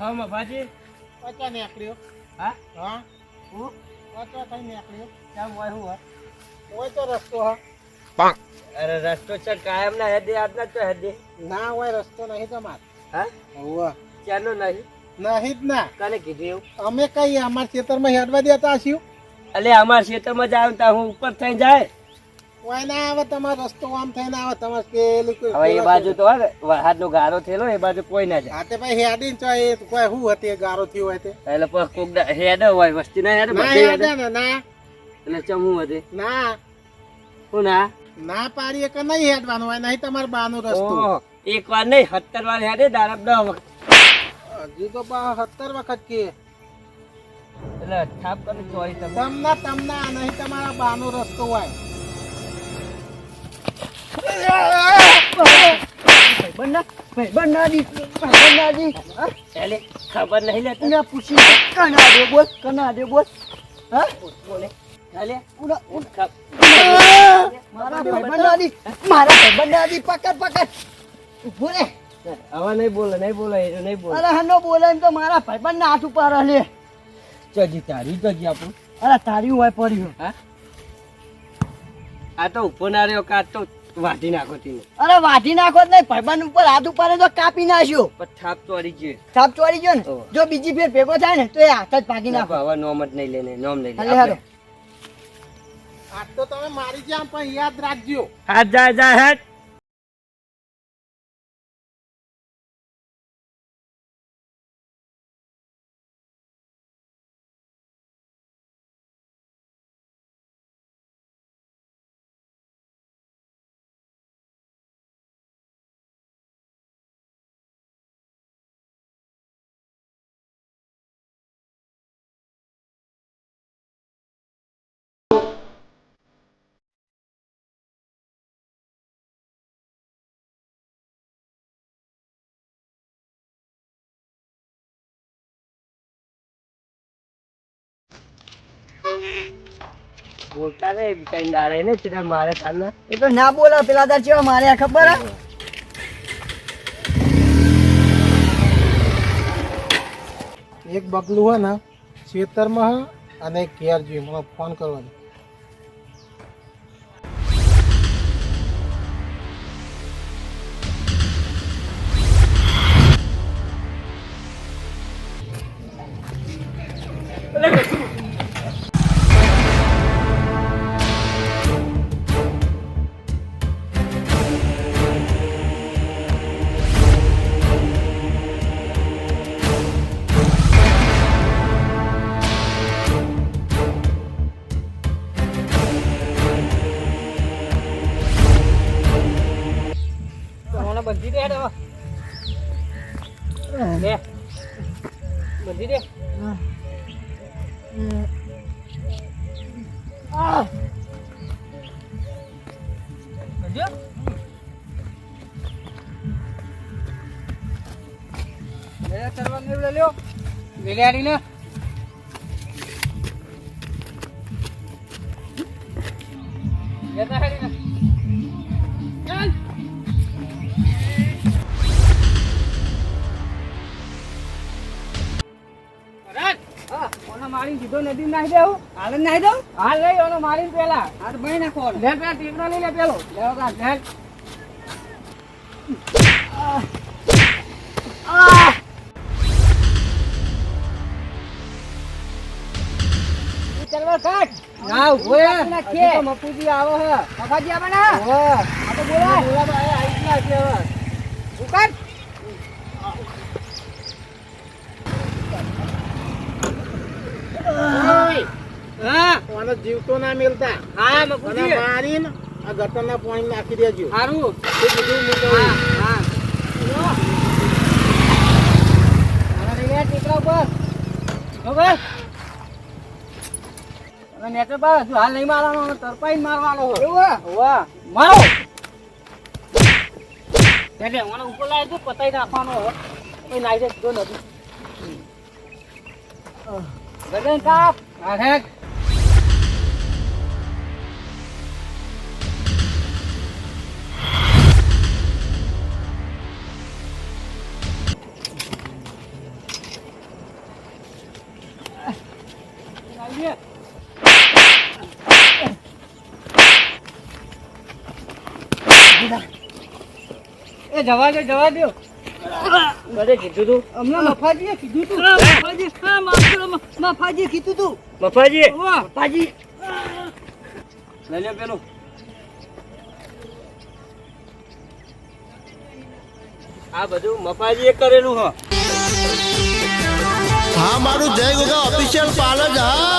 હા મફાજી પાછા નીકળ્યો. હા? હા? હું? પાછા થઈ નીકળ્યો? કેમ હોય હું હોય? તો રસ્તો હા. અરે રસ્તો છે કાયમ ના હેદે આજના તો હેદે ના હોય રસ્તો નહીં તમાર. હા? હોવા. ચાલો નહીં. નહીં જ ના. કને કીધું એવું? અમે કઈ અમારા ખેતરમાં હેડવા દેતા છીએ એટલે અમારા ખેતરમાં જાવ તા હું ઉપર થઈ જાય. ના આવે તમારો રસ્તો આમ થઈને આવે તમારે પેલું કોઈ- હવે એ બાજુ તો વરસાદ નો ગારો થયેલો એ બાજુ કોઈ ના જાય. હા ભાઈ હેડી તો એ કોઈ શું હતી ગારો થયો હોય તે? એટલે પછી કોક દા- હોય વસ્તી ના હેડે ના બધી હેડે. હેડે ને ના. એટલે ચમું વધે ના. હું ના? ના પાડીએ કે નહીં હેડવાનું હોય નહીં તમારે બાનો રસ્તો. એક વાર નહીં સત્તર વાર હેડે દારબ દસ વખત. હજુ તો બા સત્તર વખત કે. એટલે ઠાપ ચોરી તમને તમને નહીં તમારા બાનો રસ્તો હોય. ખબર નહીં લે એને પૂછી કના દે બોલ કના દે બોલ. હા? બોલે. મારા ભાઈબંધાની મારા ભાઈબંધાની પકડ પકડ. ઊભો રે હવે નહીં બોલે નહીં બોલે નહીં બોલે. અરે હનો બોલે એમ તો મારા ભાઈબંધ હાથ ઉપર લે જજી તારી જગ્યા પર અરે તારી હોય પડ્યું હા? આ તો ઊભો ના રહ્યો કાં તો વાઢી નાખો તીને. અરે વાટી નાખો નહીં ભાઈબંધ ઉપર હાથ ઉપર તો કાપી નાખ્યો. પણ ઠાપ ચોરી ગયો. થાપ ચોરી ગયો ને? જો બીજી ફેર ભેગો થાય ને તો એ હાથ જ ભાગી નાખો. હવે નોમ જ નહીં લેને નોમ હાલો લે હાથ તો તમે મારી જ્યાં પણ યાદ રાખજો. હાથ જાય જાય હેડ. બોલતા રે કઈ દાડે ને ચિરા મારે સાલના એ તો ના બોલા પેલા તાર ચેવા મારે ખબર હે? એક બગલું હોય ને ખેતરમાં હે અને એક ઘેર મને ફોન કરવાનો મને બંધી દે હેડ હવે લે બંધી દે આ બંધ્યો લે કરવાનું એવું લ્યો વેલે આડી ને લેતા મારી સીધો નદી નાખી દેવું. હાલ નાખી દઉં? હાલ લઈ ઓનો મારી પેલા. હાથ ભાઈ નાખો લે પેલા ટીકડો લઈ લે પેલો. લે ઓકા લે. આ. ચલવા કાટ ના ઊભો રે. નાખીએ. મફુજી આવો હે. મપાજી આવે ને? ઓહો આ તો ના છે હવે. ઉકાટ હા. મને જીવતો ના મેલતા. હા મારીને આ ગટરના પાણી નાખી દેજો. સારું. એ બધું હું. હા નેટર પર હાલ નહીં મારવાનો તરપાઈ મારવાનો એવું વાહ મારો. એટલે મને ઉપર લાવી દઉં પતાઈ નાખવાનો હો એ નાઈ નથી. ગગન કાપ આખેક જવા દો જવા દો. કદે કીધું તું. હમણાં મફાજીએ કીધું તું. મફાજી હા માસ્ટર મફાજીએ કીધું તું. મફાજી મફાજી. લઈ લે પેલું. આ બધું મફાજીએ કરેલું હ. હા મારું જય ગોગા ઓફિશિયલ પાર્લર હા.